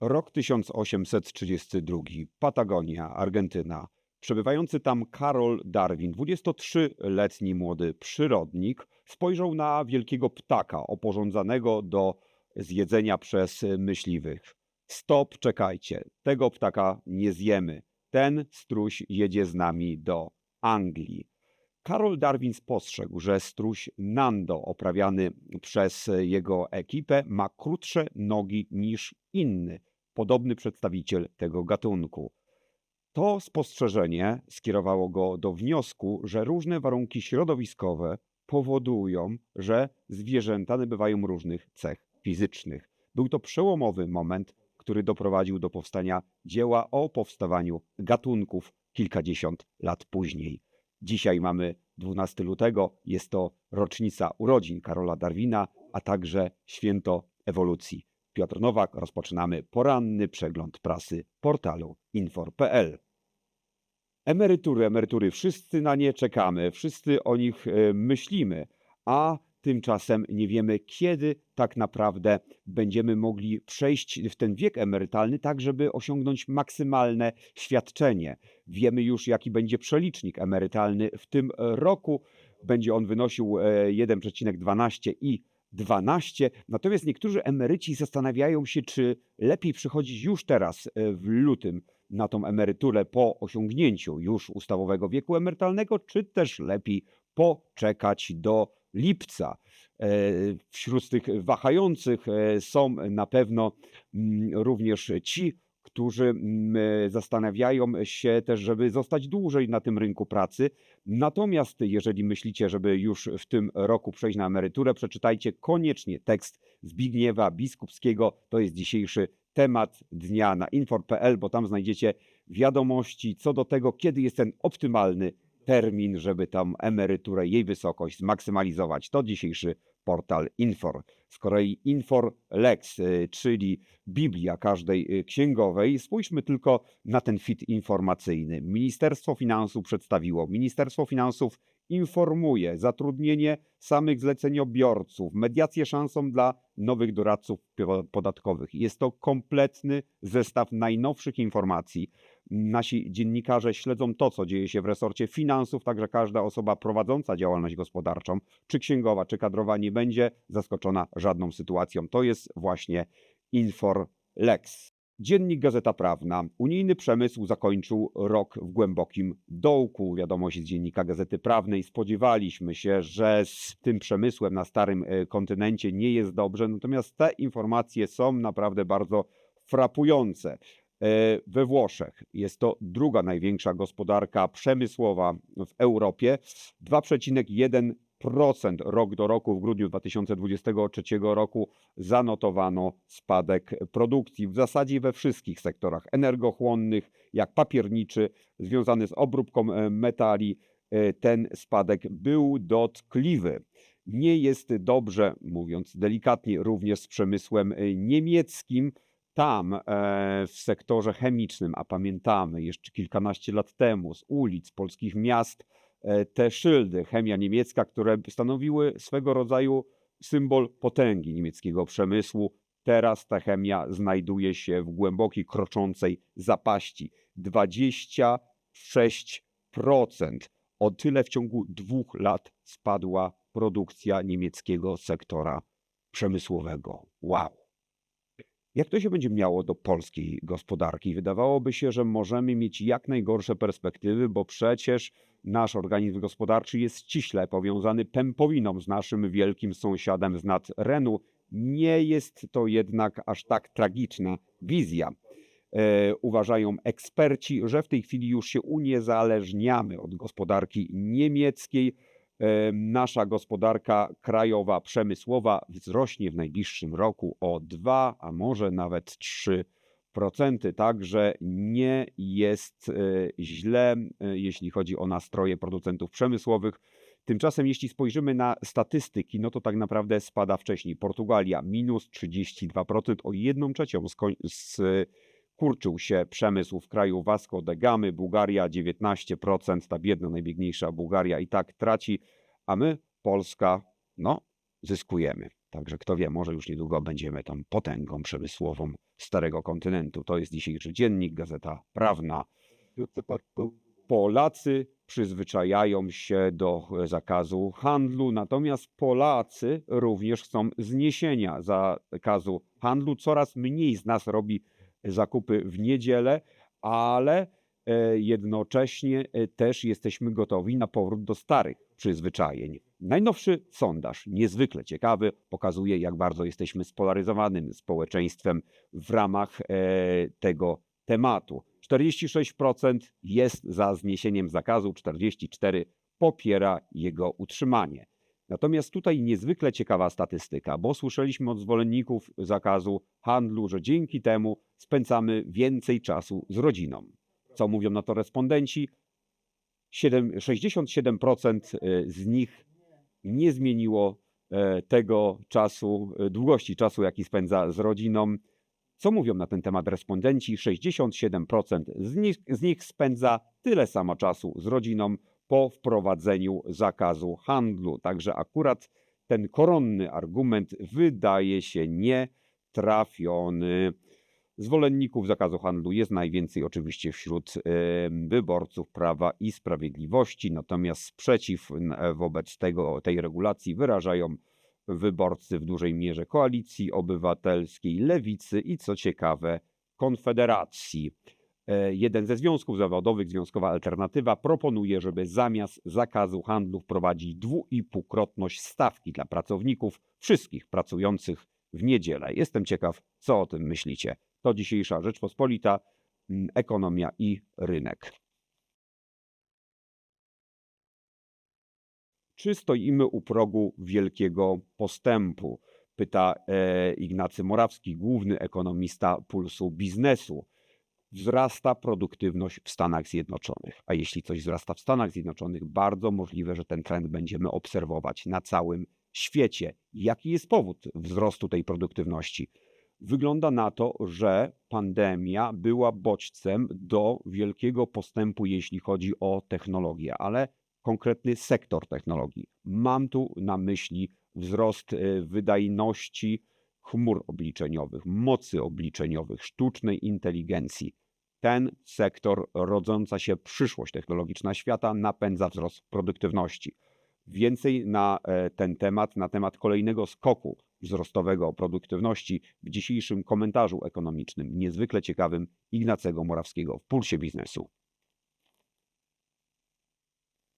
Rok 1832. Patagonia, Argentyna. Przebywający tam Karol Darwin, 23-letni młody przyrodnik, spojrzał na wielkiego ptaka oporządzanego do zjedzenia przez myśliwych. Stop, czekajcie, tego ptaka nie zjemy. Ten struś jedzie z nami do Anglii. Karol Darwin spostrzegł, że struś Nando, oprawiany przez jego ekipę, ma krótsze nogi niż inny, podobny przedstawiciel tego gatunku. To spostrzeżenie skierowało go do wniosku, że różne warunki środowiskowe powodują, że zwierzęta nabywają różnych cech fizycznych. Był to przełomowy moment, który doprowadził do powstania dzieła o powstawaniu gatunków kilkadziesiąt lat później. Dzisiaj mamy 12 lutego, jest to rocznica urodzin Karola Darwina, a także święto ewolucji. Piotr Nowak, rozpoczynamy poranny przegląd prasy portalu infor.pl. Emerytury, emerytury, wszyscy na nie czekamy, wszyscy o nich e, myślimy, a tymczasem nie wiemy, kiedy tak naprawdę będziemy mogli przejść w ten wiek emerytalny, tak żeby osiągnąć maksymalne świadczenie. Wiemy już, jaki będzie przelicznik emerytalny w tym roku. Będzie on wynosił e, 1,12 i 12. Natomiast niektórzy emeryci zastanawiają się, czy lepiej przychodzić już teraz e, w lutym na tą emeryturę po osiągnięciu już ustawowego wieku emerytalnego, czy też lepiej poczekać do lipca. E, Wśród tych wahających e, są na pewno mm, również ci, którzy mm, e, zastanawiają się też, żeby zostać dłużej na tym rynku pracy. Natomiast jeżeli myślicie, żeby już w tym roku przejść na emeryturę, przeczytajcie koniecznie tekst Zbigniewa Biskupskiego. To jest dzisiejszy temat dnia na infor.pl, bo tam znajdziecie wiadomości co do tego, kiedy jest ten optymalny termin, żeby tam emeryturę, jej wysokość zmaksymalizować. To dzisiejszy portal Infor. Z kolei Infor Lex, y, czyli Biblia każdej y, księgowej, spójrzmy tylko na ten fit informacyjny. Ministerstwo Finansów przedstawiło. Ministerstwo Finansów informuje zatrudnienie samych zleceniobiorców, mediację szansą dla nowych doradców po- podatkowych. Jest to kompletny zestaw najnowszych informacji. Nasi dziennikarze śledzą to, co dzieje się w resorcie finansów, także każda osoba prowadząca działalność gospodarczą, czy księgowa, czy kadrowa, nie będzie zaskoczona żadną sytuacją. To jest właśnie Infor Lex. Dziennik Gazeta Prawna. Unijny przemysł zakończył rok w głębokim dołku. Wiadomość z dziennika Gazety Prawnej. Spodziewaliśmy się, że z tym przemysłem na starym e, kontynencie nie jest dobrze, natomiast te informacje są naprawdę bardzo frapujące. E, We Włoszech jest to druga największa gospodarka przemysłowa w Europie. 2,1% rok do roku w grudniu 2023 roku zanotowano spadek produkcji w zasadzie we wszystkich sektorach energochłonnych, jak papierniczy, związany z obróbką e, metali. e, Ten spadek był dotkliwy. Nie jest dobrze, mówiąc delikatnie, również z przemysłem niemieckim. Tam e, w sektorze chemicznym, a pamiętamy jeszcze kilkanaście lat temu z ulic polskich miast e, te szyldy, chemia niemiecka, które stanowiły swego rodzaju symbol potęgi niemieckiego przemysłu. Teraz ta chemia znajduje się w głębokiej, kroczącej zapaści. 26%. O tyle w ciągu dwóch lat spadła produkcja niemieckiego sektora przemysłowego. Wow! Jak to się będzie miało do polskiej gospodarki? Wydawałoby się, że możemy mieć jak najgorsze perspektywy, bo przecież nasz organizm gospodarczy jest ściśle powiązany pępowiną z naszym wielkim sąsiadem z nad Renu. Nie jest to jednak aż tak tragiczna wizja. E, uważają eksperci, że w tej chwili już się uniezależniamy od gospodarki niemieckiej. E, Nasza gospodarka krajowa, przemysłowa wzrośnie w najbliższym roku o 2, a może nawet 3%. Także nie jest e, źle, e, jeśli chodzi o nastroje producentów przemysłowych. Tymczasem, jeśli spojrzymy na statystyki, no to tak naprawdę spada wcześniej. Portugalia minus 32%, o 1 trzecią skoń- Kurczył się przemysł w kraju Vasco da Gamy, Bułgaria 19%, ta biedna, najbiedniejsza Bułgaria i tak traci, a my, Polska, no, zyskujemy. Także kto wie, może już niedługo będziemy tą potęgą przemysłową starego kontynentu. To jest dzisiejszy dziennik, gazeta prawna. Polacy przyzwyczajają się do e, zakazu handlu, natomiast Polacy również chcą zniesienia zakazu handlu. Coraz mniej z nas robi zakupy w niedzielę, ale e, jednocześnie e, też jesteśmy gotowi na powrót do starych przyzwyczajeń. Najnowszy sondaż, niezwykle ciekawy, pokazuje, jak bardzo jesteśmy spolaryzowanym społeczeństwem w ramach e, tego tematu. 46% jest za zniesieniem zakazu, 44% popiera jego utrzymanie. Natomiast tutaj niezwykle ciekawa statystyka, bo słyszeliśmy od zwolenników zakazu handlu, że dzięki temu spędzamy więcej czasu z rodziną. Co mówią na to respondenci? 7, 67% y, z nich nie zmieniło e, tego czasu, e, długości czasu, jaki spędza z rodziną. Co mówią na ten temat respondenci? 67% z nich, z nich spędza tyle samo czasu z rodziną po wprowadzeniu zakazu handlu. Także akurat ten koronny argument wydaje się nietrafiony. Zwolenników zakazu handlu jest najwięcej oczywiście wśród wyborców Prawa i Sprawiedliwości, natomiast sprzeciw wobec tego, tej regulacji wyrażają wyborcy w dużej mierze Koalicji Obywatelskiej, Lewicy i co ciekawe Konfederacji. E, jeden ze związków zawodowych, Związkowa Alternatywa, proponuje, żeby zamiast zakazu handlu wprowadzić dwuipółkrotność stawki dla pracowników wszystkich pracujących w niedzielę. Jestem ciekaw, co o tym myślicie. To dzisiejsza Rzeczpospolita, mm, ekonomia i rynek. Czy stoimy u progu wielkiego postępu? Pyta e, Ignacy Morawski, główny ekonomista Pulsu Biznesu. Wzrasta produktywność w Stanach Zjednoczonych. A jeśli coś wzrasta w Stanach Zjednoczonych, bardzo możliwe, że ten trend będziemy obserwować na całym świecie. Jaki jest powód wzrostu tej produktywności? Wygląda na to, że pandemia była bodźcem do wielkiego postępu, jeśli chodzi o technologię, ale konkretny sektor technologii. Mam tu na myśli wzrost e, wydajności chmur obliczeniowych, mocy obliczeniowych, sztucznej inteligencji. Ten sektor, rodząca się przyszłość technologiczna świata, napędza wzrost produktywności. Więcej na e, ten temat, na temat kolejnego skoku wzrostowego produktywności w dzisiejszym komentarzu ekonomicznym, niezwykle ciekawym Ignacego Morawskiego w Pulsie Biznesu.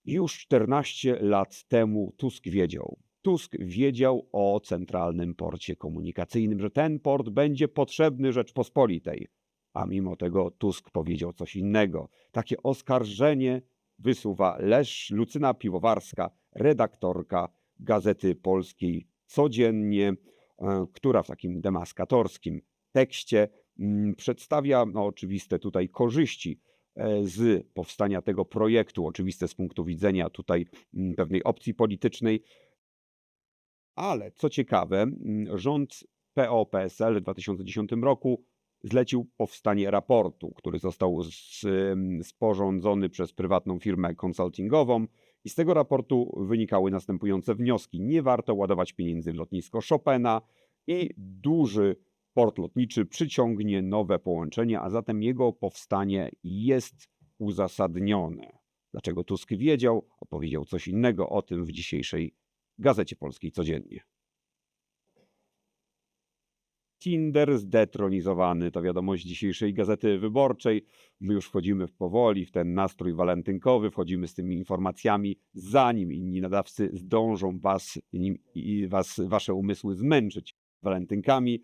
Już 14 lat temu Tusk wiedział. Tusk wiedział o centralnym porcie komunikacyjnym, że ten port będzie potrzebny Rzeczpospolitej. A mimo tego Tusk powiedział coś innego. Takie oskarżenie wysuwa Lesz Lucyna Piwowarska, redaktorka Gazety Polskiej codziennie, e, która w takim demaskatorskim tekście mm, przedstawia no, oczywiste tutaj korzyści e, z powstania tego projektu, oczywiste z punktu widzenia tutaj mm, pewnej opcji politycznej. Ale co ciekawe, mm, rząd PO-PSL w 2010 roku zlecił powstanie raportu, który został sporządzony przez prywatną firmę konsultingową. I z tego raportu wynikały następujące wnioski. Nie warto ładować pieniędzy w lotnisko Chopina i duży port lotniczy przyciągnie nowe połączenia, a zatem jego powstanie jest uzasadnione. Dlaczego Tusk wiedział, opowiedział coś innego o tym w dzisiejszej Gazecie Polskiej codziennie. Tinder zdetronizowany, to wiadomość dzisiejszej Gazety Wyborczej. My już wchodzimy w powoli w ten nastrój walentynkowy, wchodzimy z tymi informacjami, zanim inni nadawcy zdążą was, i was wasze umysły zmęczyć walentynkami.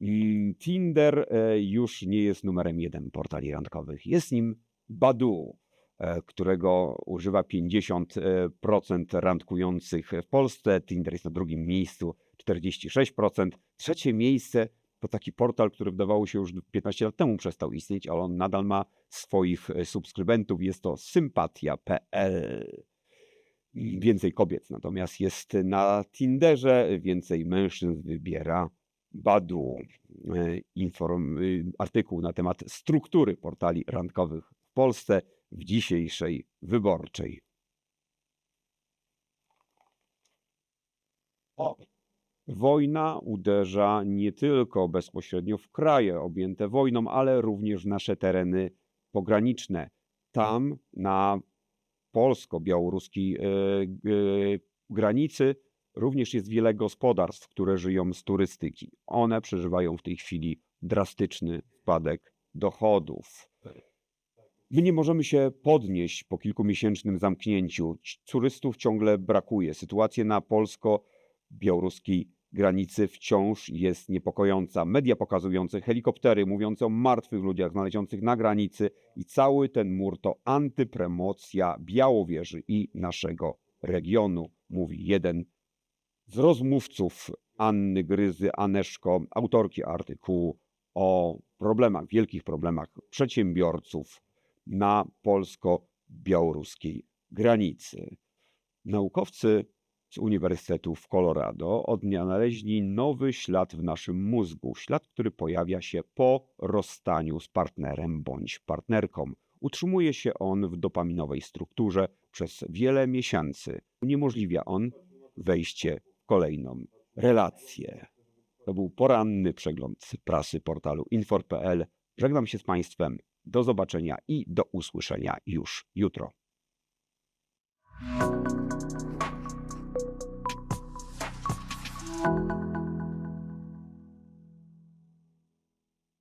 Mm, Tinder e, już nie jest numerem jeden portali randkowych. Jest nim Badu, e, którego używa 50% randkujących w Polsce. Tinder jest na drugim miejscu 46%. Trzecie miejsce to taki portal, który wydawało się już 15 lat temu przestał istnieć, ale on nadal ma swoich e, subskrybentów. Jest to sympatia.pl. Więcej kobiet natomiast jest na Tinderze, więcej mężczyzn wybiera Badu. E, Inform, y, artykuł na temat struktury portali randkowych w Polsce w dzisiejszej wyborczej. Wojna uderza nie tylko bezpośrednio w kraje objęte wojną, ale również w nasze tereny pograniczne. Tam na polsko-białoruskiej e, g- granicy również jest wiele gospodarstw, które żyją z turystyki. One przeżywają w tej chwili drastyczny spadek dochodów. My nie możemy się podnieść po kilkumiesięcznym zamknięciu. Ci- Turystów ciągle brakuje. Sytuacja na polsko-białoruskiej granicy wciąż jest niepokojąca. Media pokazujące helikoptery, mówiące o martwych ludziach znalezionych na granicy i cały ten mur to antypromocja Białowieży i naszego regionu, mówi jeden z rozmówców Anny Gryzy Aneszko, autorki artykułu o problemach, wielkich problemach przedsiębiorców na polsko-białoruskiej granicy. Naukowcy z Uniwersytetu w Colorado odnaleźli nowy ślad w naszym mózgu, ślad, który pojawia się po rozstaniu z partnerem bądź partnerką. Utrzymuje się on w dopaminowej strukturze przez wiele miesięcy. Uniemożliwia on wejście w kolejną relację. To był poranny przegląd prasy portalu infor.pl. Żegnam się z Państwem. Do zobaczenia i do usłyszenia już jutro. you